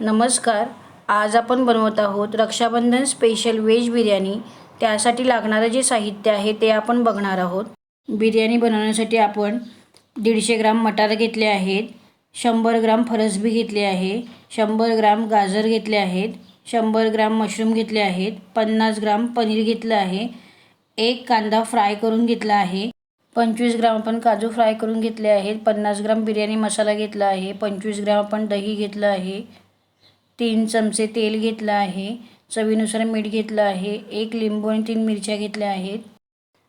नमस्कार आज आपण बनवत आहोत रक्षाबंधन स्पेशल व्हेज बिर्याणी. त्यासाठी लागणारं जे साहित्य आहे ते आपण बघणार आहोत. बिर्याणी बनवण्यासाठी आपण दीडशे ग्राम मटार घेतले आहेत शंभर ग्राम फरसबी घेतले आहे शंभर ग्राम गाजर घेतले आहेत शंभर ग्राम मशरूम घेतले आहेत पन्नास ग्राम पनीर घेतलं आहे एक कांदा फ्राय करून घेतला आहे पंचवीस ग्राम आपण काजू फ्राय करून घेतले आहेत पन्नास ग्राम बिर्याणी मसाला घेतला आहे पंचवीस ग्राम आपण दही घेतलं आहे तीन चमचे तेल घेतलं आहे चवीनुसार मीठ घेतलं आहे एक लिंबू आणि तीन मिरच्या घेतल्या आहेत.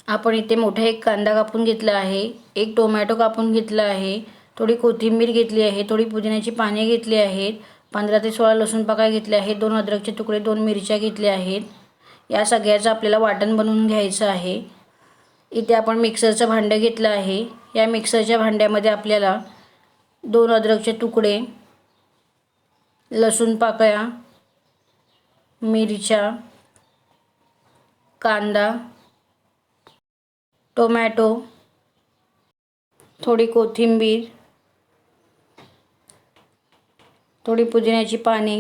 आपण इथे मोठा एक कांदा कापून घेतला आहे एक टोमॅटो कापून घेतला आहे थोडी कोथिंबीर घेतली आहे थोडी पुदिन्याची पाने घेतली आहेत पंधरा ते सोळा लसूण पाका घेतले आहेत दोन अद्रकचे तुकडे दोन मिरच्या घेतल्या आहेत. या सगळ्याचं आपल्याला वाटण बनवून घ्यायचं आहे. इथे आपण मिक्सरचं भांडं घेतलं आहे. या मिक्सरच्या भांड्यामध्ये आपल्याला दोन अद्रकचे तुकडे लसूण पाकळ्या मिरच्या कांदा टोमॅटो थोडी कोथिंबीर थोडी पुदिन्याची पाने.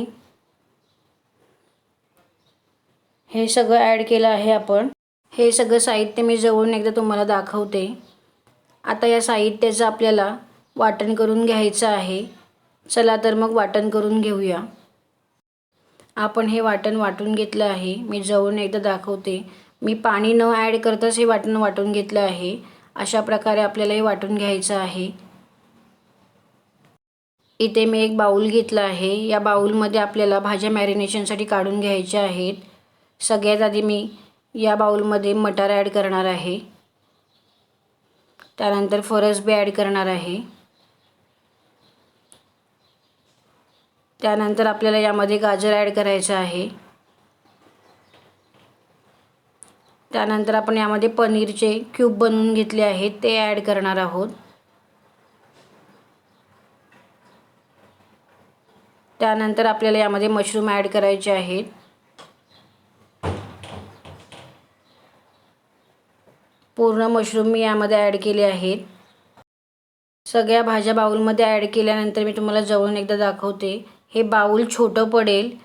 हे सगळं ॲड केलं आहे आपण. हे सगळं साहित्य मी जवळून एकदा तुम्हाला दाखवते. आता या साहित्याचं आपल्याला वाटण करून घ्यायचं आहे. चला तर मग वाटण करून घेऊया. आपण हे वाटण वाटून घेतलं आहे. मी जवळून एकदा दाखवते. मी पाणी न ॲड करताच हे वाटण वाटून घेतलं आहे. अशा प्रकारे आपल्याला हे वाटून घ्यायचं आहे. इथे मी एक बाऊल घेतला आहे. या बाऊलमध्ये आपल्याला भाज्या मॅरिनेशनसाठी काढून घ्यायच्या आहेत. सगळ्यात आधी मी या बाऊलमध्ये मटार ॲड करणार आहे. त्यानंतर फरसबी ॲड करणार आहे. त्यानंतर आपल्याला यामध्ये गाजर ॲड करायचं आहे. त्यानंतर आपण यामध्ये पनीरचे क्यूब बनवून घेतले आहेत ते ॲड करणार आहोत. त्यानंतर आपल्याला यामध्ये मशरूम ॲड करायचे आहेत. पूर्ण मशरूम मी यामध्ये ॲड केले आहेत. सगळ्या भाज्या बाऊलमध्ये ॲड केल्यानंतर मी तुम्हाला जवळून एकदा दाखवते. हे बाऊल छोटं पडेल.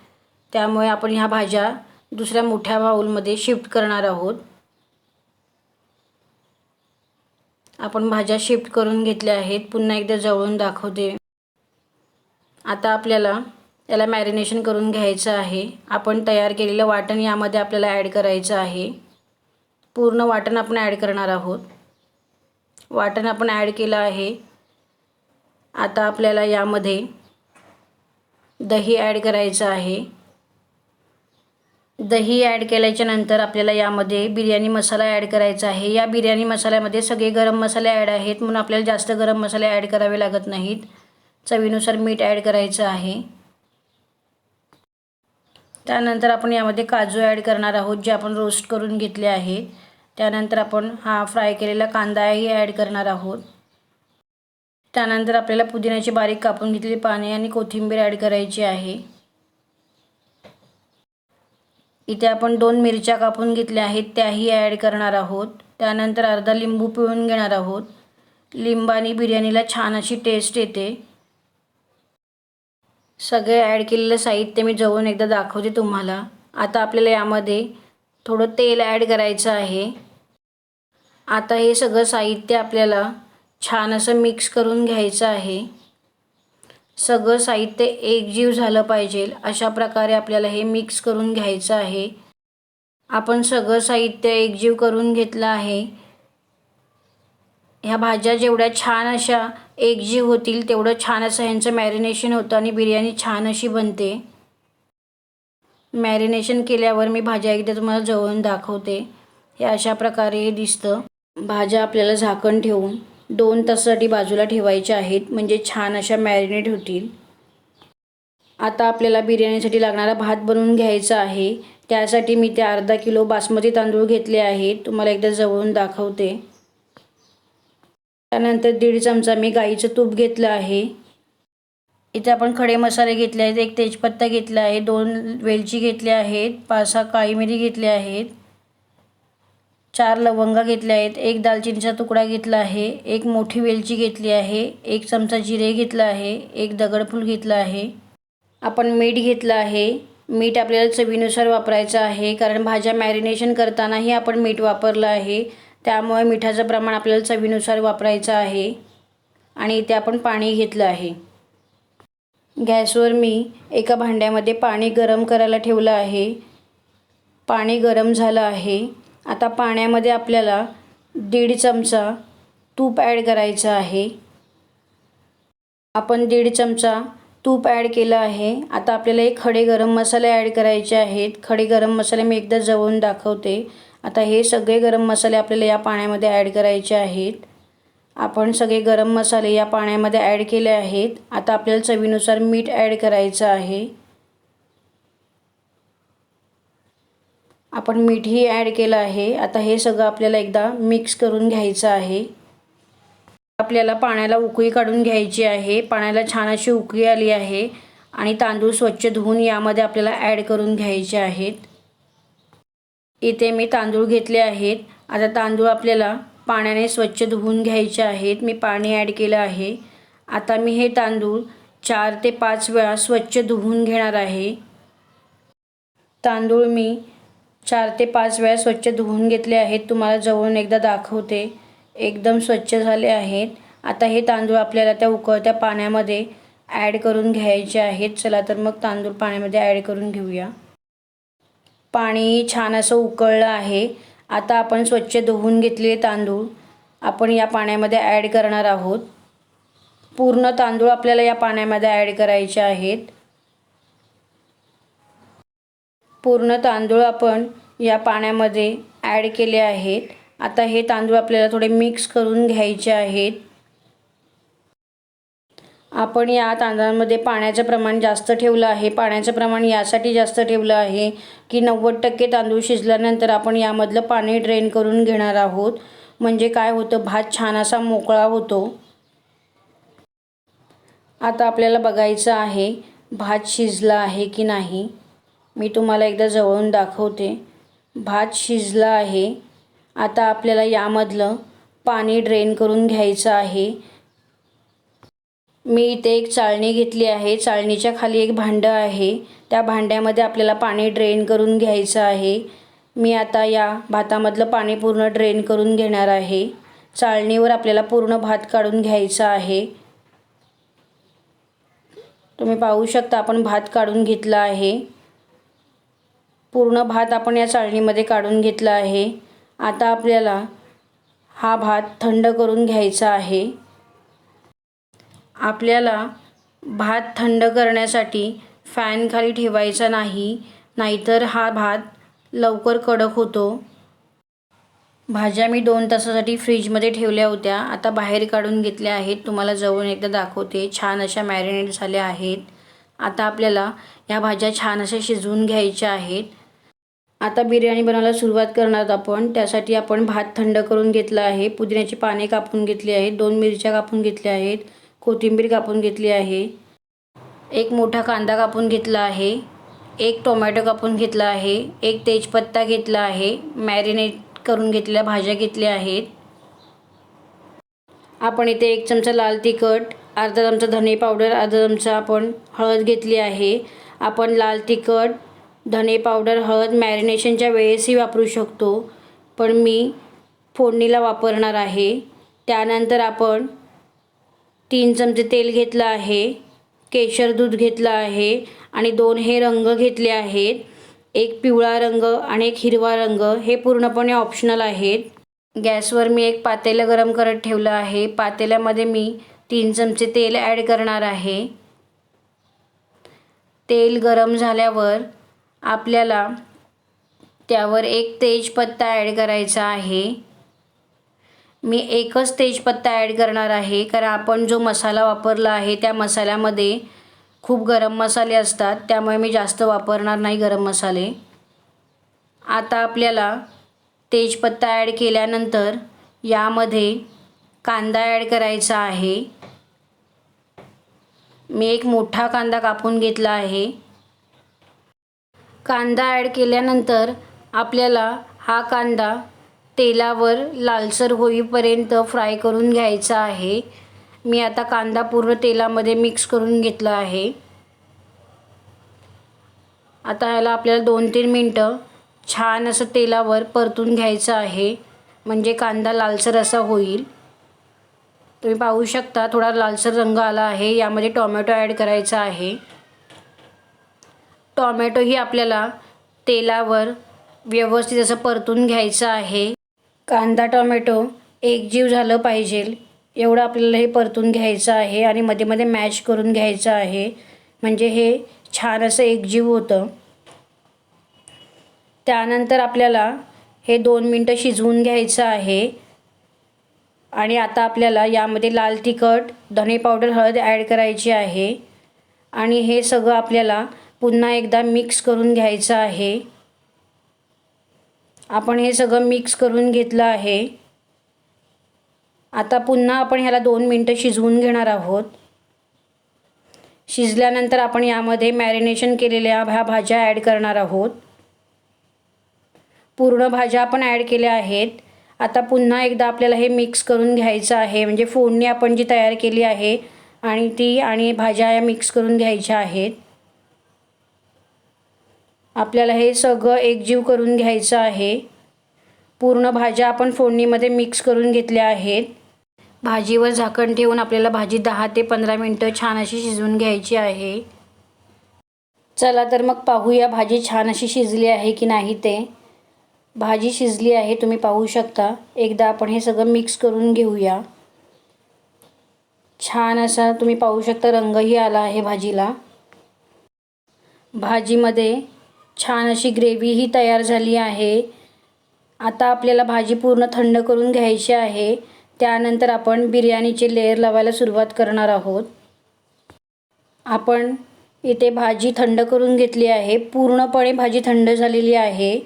त्यामुळे आपण ह्या भाज्या दुसऱ्या मोठ्या बाऊलमध्ये शिफ्ट करणार आहोत. आपण भाज्या शिफ्ट करून घेतल्या आहेत. पुन्हा एकदा जवळून दाखवते. आता आपल्याला याला मॅरिनेशन करून घ्यायचं आहे. आपण तयार केलेलं वाटण यामध्ये आपल्याला ॲड करायचं आहे. पूर्ण वाटण आपण ॲड करणार आहोत. वाटण आपण ॲड केलं आहे. आता आपल्याला यामध्ये दही ॲड करायचं आहे. दही ॲड केल्याच्यानंतर आपल्याला यामध्ये बिर्याणी मसाला ॲड करायचा आहे. या बिर्याणी मसाल्यामध्ये सगळे गरम मसाले ॲड आहेत म्हणून आपल्याला जास्त गरम मसाले ॲड करावे लागत नाहीत. चवीनुसार मीठ ॲड करायचं आहे. त्यानंतर आपण यामध्ये काजू ॲड करणार आहोत जे आपण रोस्ट करून घेतले आहेत त्यानंतर आपण हा फ्राय केलेला कांदाही ॲड करणार आहोत. त्यानंतर आपल्याला पुदिन्याची बारीक कापून घेतलेली पाने आणि कोथिंबीर ॲड करायची आहे. इथे आपण दोन मिरच्या कापून घेतल्या आहेत त्याही ॲड करणार आहोत. त्यानंतर अर्धा लिंबू पिळून घेणार आहोत. लिंबाने बिर्याणीला छान अशी टेस्ट येते. सगळे ॲड केलेलं साहित्य मी जवळून एकदा दाखवते तुम्हाला. आता आपल्याला यामध्ये थोडं तेल ॲड करायचं आहे. आता हे सगळं साहित्य आपल्याला छान असं मिक्स करून घ्यायचं आहे. सगळं साहित्य एकजीव झालं पाहिजे अशा प्रकारे आपल्याला हे मिक्स करून घ्यायचं आहे. आपण सगळं साहित्य एकजीव करून घेतलं आहे. ह्या भाज्या जेवढ्या छान अशा एकजीव होतील तेवढं छान असं ह्यांचं मॅरिनेशन होतं आणि बिर्याणी छान अशी बनते. मॅरिनेशन केल्यावर मी भाज्या एकदा तुम्हाला जवळून दाखवते. हे अशा प्रकारे हे दिसतं. भाज्या आपल्याला झाकण ठेवून. दोन तासासाठी बाजूला ठेवायच्या आहेत म्हणजे छान अशा मॅरिनेट होतील. आता आपल्याला बिर्याणीसाठी लागणारा भात बनवून घ्यायचा आहे. त्यासाठी मी ते अर्धा किलो बासमती तांदूळ घेतले आहेत. तुम्हाला एकदा जवळून दाखवते. त्यानंतर दीड चमचा मी गाईचं तूप घेतलं आहे. इथे आपण खडे मसाले घेतले आहेत एक तेजपत्ता घेतला आहे दोन वेलची घेतल्या आहेत पाच सहा काळी मिरी घेतल्या आहेत. चार लवंगा घेतल्या आहेत एक दालचिनीचा तुकडा घेतला आहे एक मोठी वेलची घेतली आहे एक चमचा जिरे घेतला आहे एक दगडफूल घेतलं आहे. आपण मीठ घेतलं आहे. मीठ आपल्याला चवीनुसार वापरायचं आहे कारण भाज्या मॅरिनेशन करतानाही आपण मीठ वापरलं आहे. त्यामुळे मिठाचं प्रमाण आपल्याला चवीनुसार वापरायचं आहे. आणि इथे आपण पाणी घेतलं आहे. गॅसवर मी एका भांड्यामध्ये पाणी गरम करायला ठेवलं आहे. पाणी गरम झालं आहे. आता पाण्यामध्ये आपल्याला दीड चमचा तूप ॲड करायचं आहे. आपण दीड चमचा तूप ॲड केलं आहे. आता आपल्याला एक खडे गरम मसाले ॲड करायचे आहेत. खडे गरम मसाले मी एकदा जवळून दाखवते. आता हे सगळे गरम मसाले आपल्याला या पाण्यामध्ये ॲड करायचे आहेत. आपण सगळे गरम मसाले या पाण्यामध्ये ॲड केले आहेत. आता आपल्याला चवीनुसार मीठ ॲड करायचं आहे. आपण मीठही ॲड केलं आहे. आता हे सगळं आपल्याला एकदा मिक्स करून घ्यायचं आहे. आपल्याला पाण्याला उकळी काढून घ्यायची आहे. पाण्याला छान अशी उकळी आली आहे. आणि तांदूळ स्वच्छ धुवून यामध्ये आपल्याला ॲड करून घ्यायचे आहेत. इथे मी तांदूळ घेतले आहेत. आता तांदूळ आपल्याला पाण्याने स्वच्छ धुवून घ्यायचे आहेत. मी पाणी ॲड केलं आहे. आता मी हे तांदूळ चार ते पाच वेळा स्वच्छ धुवून घेणार आहे. तांदूळ मी चार ते पाच वेळा स्वच्छ धुवून घेतले आहेत. तुम्हाला जवळून एकदा दाखवते. एकदम स्वच्छ झाले आहेत. आता हे तांदूळ आपल्याला त्या उकळत्या पाण्यामध्ये ॲड करून घ्यायचे आहेत. चला तर मग तांदूळ पाण्यामध्ये ॲड करून घेऊया. पाणी छान असं उकळलं आहे. आता आपण स्वच्छ धुवून घेतलेले तांदूळ आपण या पाण्यामध्ये ॲड करणार आहोत. पूर्ण तांदूळ आपल्याला या पाण्यामध्ये ॲड करायचे आहेत. पूर्ण तांदूळ आपण या पाण्यामध्ये ॲड केले आहेत. आता हे तांदूळ आपल्याला थोडे मिक्स करून घ्यायचे आहेत. आपण या तांदळामध्ये पाण्याचं प्रमाण जास्त ठेवलं आहे. पाण्याचं प्रमाण यासाठी जास्त ठेवलं आहे की नव्वद टक्के तांदूळ शिजल्यानंतर आपण यामधलं पाणी ड्रेन करून घेणार आहोत. म्हणजे काय होतं? भात छान असा मोकळा होतो. आता आपल्याला बघायचं आहे भात शिजला आहे की नाही. मी तुम्हाला एकदा जवळून दाखवते. भात शिजला आहे. आता आपल्याला यामधलं पाणी ड्रेन करून घ्यायचं आहे. मी इथे एक चाळणी घेतली आहे. चाळणीच्या खाली एक भांडं आहे. त्या भांड्यामध्ये आपल्याला पाणी ड्रेन करून घ्यायचं आहे. मी आता या भातामधलं पाणी पूर्ण ड्रेन करून घेणार आहे. चाळणीवर आपल्याला पूर्ण भात काढून घ्यायचा आहे. तुम्ही पाहू शकता आपण भात काढून घेतला आहे. पूर्ण भात आपण या चाळणीमध्ये काढून घेतला आहे. आता आपल्याला हा भात थंड करून घ्यायचा आहे. आपल्याला भात थंड करण्यासाठी फॅन खाली ठेवायचा नाही नाहीतर हा भात लवकर कडक होतो. भाज्या मी दोन तासासाठी फ्रीजमध्ये ठेवल्या होत्या. आता बाहेर काढून घेतल्या आहेत. तुम्हाला जवळून एकदा दाखवते. छान अशा मॅरिनेट झाल्या आहेत. आता आपल्याला या भाज्या छान अशा शिजवून घ्यायच्या आहेत. आता बिर्याणी बनवायला सुरुवात करणार आहोत आपण. त्यासाठी आपण भात थंड करून घेतला आहे. पुदिन्याची पाने कापून घेतली आहेत. दोन मिरच्या कापून घेतल्या आहेत. कोथिंबीर कापून घेतली आहे. एक मोठा कांदा कापून घेतला आहे. एक टोमॅटो कापून घेतला आहे. एक तेजपत्ता घेतला आहे. मॅरिनेट करून घेतलेल्या भाज्या घेतल्या आहेत. आपण इथे एक चमचा लाल तिखट अर्धा चमचा धने पावडर अर्धा चमचा आपण हळद घेतली आहे. आपण लाल तिखट धने पावडर हळद मॅरिनेशनच्या वेळेसही वापरू शकतो. पण मी फोडणीला वापरणार आहे. त्यानंतर आपण तीन चमचे तेल घेतलं आहे केशर दूध घेतलं आहे आणि दोन हे रंग घेतले आहेत. एक पिवळा रंग आणि एक हिरवा रंग हे पूर्णपणे ऑप्शनल आहेत. गॅसवर मी एक पातेलं गरम करत ठेवलं आहे. पातेल्यामध्ये मी तीन चमचे तेल ॲड करणार आहे. तेल गरम झाल्यावर आपल्याला त्यावर एक तेजपत्ता ॲड करायचा आहे. मी एकच तेजपत्ता ॲड करणार आहे कारण आपण जो मसाला वापरला आहे त्या मसाल्यामध्ये खूप गरम मसाले असतात त्यामुळे मी जास्त वापरणार नाही गरम मसाले. आता आपल्याला तेजपत्ता ॲड केल्यानंतर यामध्ये कांदा ॲड करायचा आहे. मी एक मोठा कांदा कापून घेतला आहे. कांदा ॲड केल्यानंतर आपल्याला हा कांदा तेलावर लालसर होईपर्यंत फ्राय करून घ्यायचा आहे. मी आता कांदा पूर्ण तेलामध्ये मिक्स करून घेतला आहे. आता ह्याला आपल्याला दोन तीन मिनटं छान असं तेलावर परतून घ्यायचं आहे. म्हणजे कांदा लालसर असा होईल. तुम्ही पाहू शकता थोडा लालसर रंग आला आहे. यामध्ये टोमॅटो ॲड करायचा आहे. टॉमॅटोही आपल्याला तेलावर व्यवस्थित असं परतून घ्यायचं आहे. कांदा टॉमॅटो एकजीव झालं पाहिजे. एवढं आपल्याला हे परतून घ्यायचं आहे आणि मध्ये मध्ये मॅश करून घ्यायचं आहे. म्हणजे हे छान असं एकजीव होतं. त्यानंतर आपल्याला हे दोन मिनटं शिजवून घ्यायचं आहे. आणि आता आपल्याला यामध्ये लाल तिखट धने पावडर हळद ॲड करायची आहे. आणि हे सगळं आपल्याला पुन्हा एकदा मिक्स करून घ्यायचं आहे. आपण हे सगळं मिक्स करून घेतलं आहे. आता पुन्हा आपण ह्याला दोन मिनटं शिजवून घेणार आहोत. शिजल्यानंतर आपण यामध्ये मॅरिनेशन केलेल्या ह्या भाज्या ॲड करणार आहोत. पूर्ण भाज्या आपण ॲड केल्या आहेत. आता पुन्हा एकदा आपल्याला हे मिक्स करून घ्यायचं आहे. म्हणजे फोडणी आपण जी तयार केली आहे आणि ती आणि भाज्या या मिक्स करून घ्यायच्या आहेत. आपल्याला हे सगळं एकजीव करून घ्यायचं आहे. पूर्ण भाज्या आपण फोडणीमध्ये मिक्स करून घेतल्या आहेत. भाजीवर झाकण ठेवून आपल्याला भाजी दहा ते पंधरा मिनटं छान अशी शिजवून घ्यायची आहे. चला तर मग पाहूया भाजी छान अशी शिजली आहे की नाही ते. भाजी शिजली आहे तुम्ही पाहू शकता. एकदा आपण हे सगळं मिक्स करून घेऊया. छान असा तुम्ही पाहू शकता रंगही आला आहे भाजीला. भाजीमध्ये छान अशी ग्रेव्हीही तयार झाली आहे. आता आपल्याला भाजी पूर्ण थंड करून घ्यायची आहे. त्यानंतर आपण बिर्याणीचे लेअर लावायला सुरुवात करणार आहोत. आपण इथे भाजी थंड करून घेतली आहे. पूर्णपणे भाजी थंड झालेली आहे.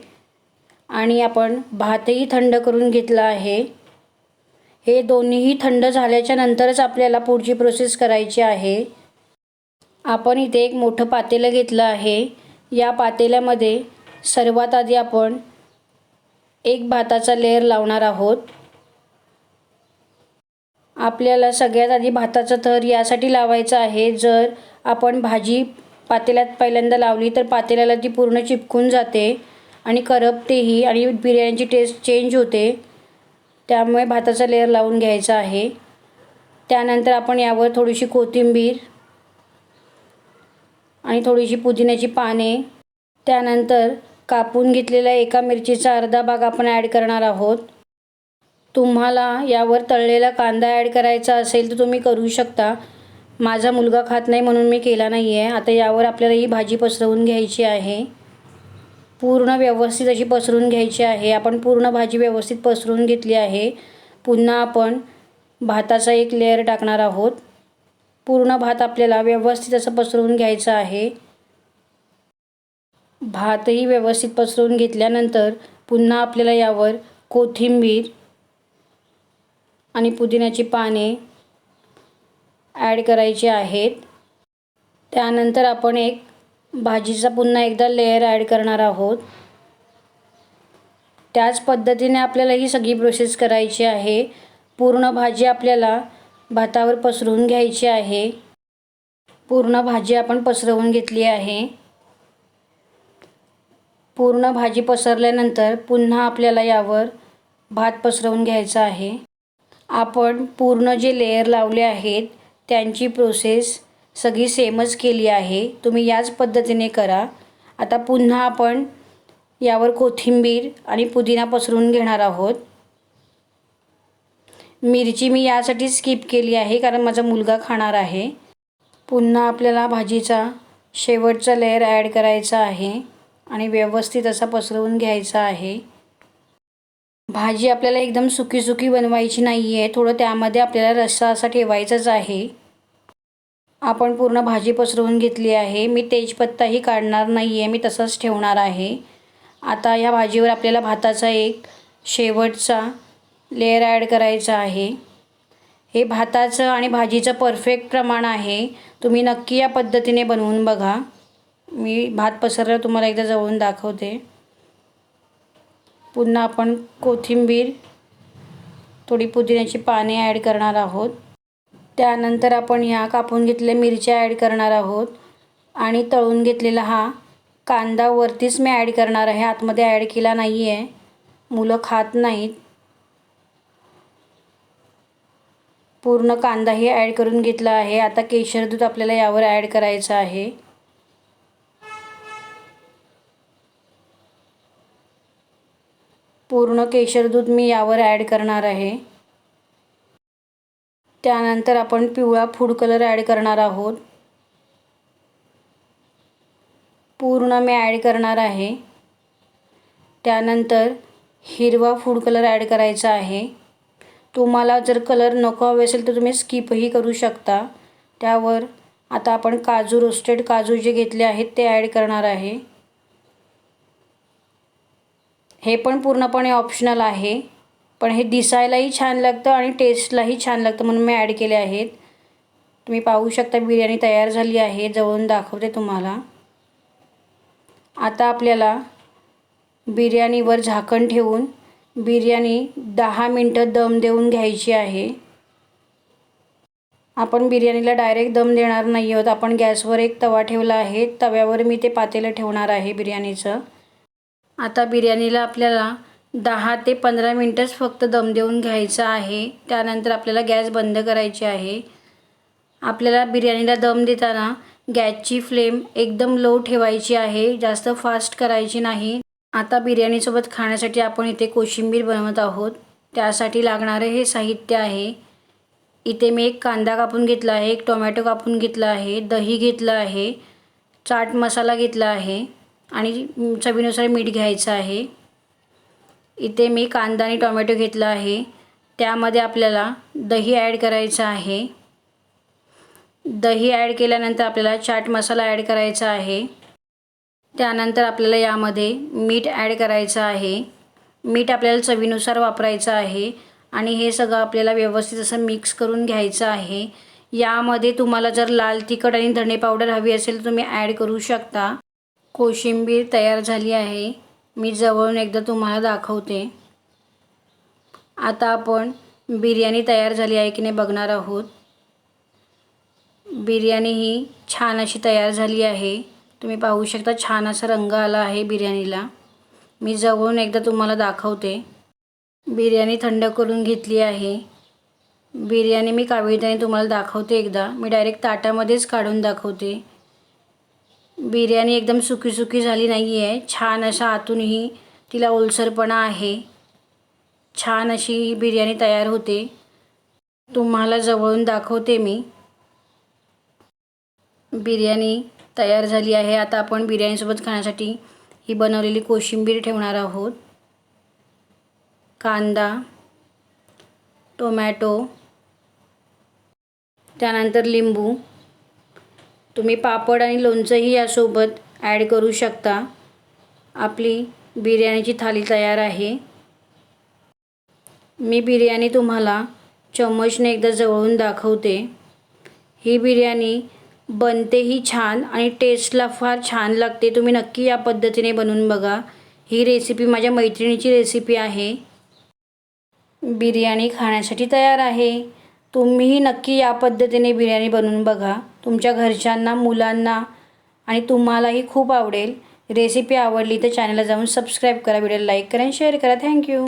आणि आपण भातही थंड करून घेतला आहे. हे दोन्हीही थंड झाल्याच्या नंतरच आपल्याला पुढची प्रोसेस करायची आहे. आपण इथे एक मोठं पातेलं घेतलं आहे. या पातेल्यामध्ये सर्वात आधी आपण एक भाताचा लेअर लावणार आहोत. आपल्याला सगळ्यात आधी भाताचा थर यासाठी लावायचा आहे. जर आपण भाजी पातेल्यात पहिल्यांदा लावली तर पातेल्याला ती पूर्ण चिपकून जाते आणि करपतेही आणि बिर्याणीची टेस्ट चेंज होते. त्यामुळे भाताचा लेअर लावून घ्यायचा आहे. त्यानंतर आपण यावर थोडीशी कोथिंबीर आणि थोडीशी पुदिन्याची पाने. त्यानंतर कापून घेतलेला एका मिरचीचा अर्धा भाग आपण ॲड करणार आहोत. तुम्हाला यावर तळलेला कांदा ॲड करायचा असेल तर तुम्ही करू शकता. माझा मुलगा खात नाही म्हणून मी केला नाही आहे आता यावर आपल्याला ही भाजी पसरवून घ्यायची आहे. पूर्ण व्यवस्थित अशी पसरून घ्यायची आहे. आपण पूर्ण भाजी व्यवस्थित पसरून घेतली आहे. पुन्हा आपण भाताचा एक लेअर टाकणार आहोत. पूर्ण भात आपल्याला व्यवस्थित असं पसरवून घ्यायचं आहे. भातही व्यवस्थित पसरवून घेतल्यानंतर पुन्हा आपल्याला यावर कोथिंबीर आणि पुदिन्याची पाने ॲड करायची आहेत. त्यानंतर आपण एक भाजीचा पुन्हा एकदा लेअर ॲड करणार आहोत. त्याच पद्धतीने आपल्याला ही सगळी प्रोसेस करायची आहे. पूर्ण भाजी आपल्याला भातावर पसरवून घ्यायची आहे. पूर्ण भाजी आपण पसरवून घेतली आहे. पूर्ण भाजी पसरल्यानंतर पुन्हा आपल्याला यावर भात पसरवून घ्यायचा आहे. आपण पूर्ण जे लेयर लावले आहेत त्यांची प्रोसेस सगळी सेमच केली आहे. तुम्ही याच पद्धतीने करा. आता पुन्हा आपण यावर कोथिंबीर आणि पुदिना पसरून घेणार आहोत. मिरची मी यासाठी स्किप केली आहे कारण माझा मुलगा खाणार आहे. पुन्हा आपल्याला भाजीचा शेवटचा लेअर ॲड करायचा आहे आणि व्यवस्थित असा पसरवून घ्यायचा आहे. भाजी आपल्याला एकदम सुकी सुकी बनवायची नाही आहे थोडं त्यामध्ये आपल्याला रस्सा असा ठेवायचाच आहे. आपण पूर्ण भाजी पसरवून घेतली आहे. मी तेजपत्ताही काढणार नाही आहे मी तसंच ठेवणार आहे. आता या भाजीवर आपल्याला भाताचा एक शेवटचा लेअर ॲड करायचं आहे. हे भाताचं आणि भाजीचं परफेक्ट प्रमाण आहे. तुम्ही नक्की या पद्धतीने बनवून बघा. मी भात पसरलं तुम्हाला एकदा जवळून दाखवते. पुन्हा आपण कोथिंबीर थोडी पुदिन्याची पाने ॲड करणार आहोत. त्यानंतर आपण ह्या कापून घेतलेल्या मिरच्या ॲड करणार आहोत. आणि तळून घेतलेला हा कांदा वरतीच मी ॲड करणार आहे. आतमध्ये ॲड केला नाही आहे मुलं खात नाहीत. पूर्ण कांदाही ॲड करून घेतला आहे. आता केशर दूध आपल्याला यावर ॲड करायचं आहे. पूर्ण केशर दूध मी यावर ॲड करणार आहे. त्यानंतर आपण पिवळा फूड कलर ॲड करणार आहोत. पूर्ण मी ॲड करणार आहे. त्यानंतर हिरवा फूड कलर ॲड करायचा आहे. तुम्हाला जर कलर नको हवे असेल तर तुम्ही स्किपही करू शकता. त्यावर आता आपण काजू रोस्टेड काजू जे घेतले आहेत ते ॲड करणार आहे. हे पण पूर्णपणे ऑप्शनल आहे. पण हे दिसायलाही छान लागतं आणि टेस्टलाही छान लागतं म्हणून मी ॲड केले आहेत. तुम्ही पाहू शकता बिर्याणी तयार झाली आहे. जवळून दाखवते तुम्हाला. आता आपल्याला बिर्याणीवर झाकण ठेवून बिर्याणी दहा मिनटं दम देऊन घ्यायची आहे. आपण बिर्याणीला डायरेक्ट दम देणार नाही आहोत. आपण गॅसवर एक तवा ठेवला आहे. तव्यावर मी ते पातेलं ठेवणार आहे बिर्याणीचं. आता बिर्याणीला आपल्याला दहा ते पंधरा मिनटंच फक्त दम देऊन घ्यायचं आहे. त्यानंतर आपल्याला गॅस बंद करायची आहे. आपल्याला बिर्याणीला दम देताना गॅसची फ्लेम एकदम लो ठेवायची आहे. जास्त फास्ट करायची नाही. आता बिर्याणीसोबत खाण्यासाठी आपण इथे कोशिंबीर बनवत आहोत. त्यासाठी लागणारे हे साहित्य आहे. इथे मी एक कांदा कापून घेतला आहे एक टोमॅटो कापून घेतला आहे दही घेतलं आहे चाट मसाला घेतला आहे आणि चवीनुसार मीठ घ्यायचं आहे. इथे मी कांदा आणि टोमॅटो घेतला आहे. त्यामध्ये आपल्याला दही ॲड करायचं आहे. दही ॲड केल्यानंतर आपल्याला चाट मसाला ॲड करायचा आहे. त्यानंतर आपल्याला यामध्ये मीठ ॲड करायचं आहे. मीठ आपल्याला चवीनुसार वापरायचं आहे. आणि हे सगळं आपल्याला व्यवस्थित असं मिक्स करून घ्यायचं आहे. यामध्ये तुम्हाला जर लाल तिखट आणि धणे पावडर हवी असेल तर तुम्ही ॲड करू शकता. कोशिंबीर तयार झाली आहे. मी जवळून एकदा तुम्हाला दाखवते. आता आपण बिर्याणी तयार झाली आहे की नाही बघणार आहोत. बिर्याणी ही छान अशी तयार झाली आहे. तुम्ही पाहू शकता छान असा रंग आला आहे बिर्याणीला. मी जवळून एकदा तुम्हाला दाखवते. बिर्याणी थंड करून घेतली आहे. बिर्याणी मी काविळताने तुम्हाला दाखवते एकदा. मी डायरेक्ट ताटामध्येच काढून दाखवते. बिर्याणी एकदम सुकी सुकी झाली नाही आहे छान अशा आतूनही तिला ओलसरपणा आहे. छान अशी ही बिर्याणी तयार होते. तुम्हाला जवळून दाखवते मी. बिर्याणी तयार झाली आहे. आता आपण बिर्याणीसोबत खाण्यासाठी ही बनवलेली कोशिंबीर ठेवणार आहोत. कांदा टोमॅटो त्यानंतर लिंबू. तुम्ही पापड आणि लोणचंही यासोबत ॲड करू शकता. आपली बिर्याणीची थाली तयार आहे. मी बिर्याणी तुम्हाला चम्मचने एकदा जवळून दाखवते. ही बिर्याणी बनतेही छान आणि टेस्टला फार छान लागते. तुम्ही नक्की या पद्धतीने बनवून बघा. ही रेसिपी माझ्या मैत्रिणीची रेसिपी आहे. बिर्याणी खाण्यासाठी तयार आहे. तुम्हीही नक्की या पद्धतीने बिर्याणी बनवून बघा. तुमच्या घरच्यांना मुलांना आणि तुम्हालाही खूप आवडेल. रेसिपी आवडली तर चॅनलला जाऊन सबस्क्राईब करा व्हिडिओला लाईक करा आणि शेअर करा. थँक्यू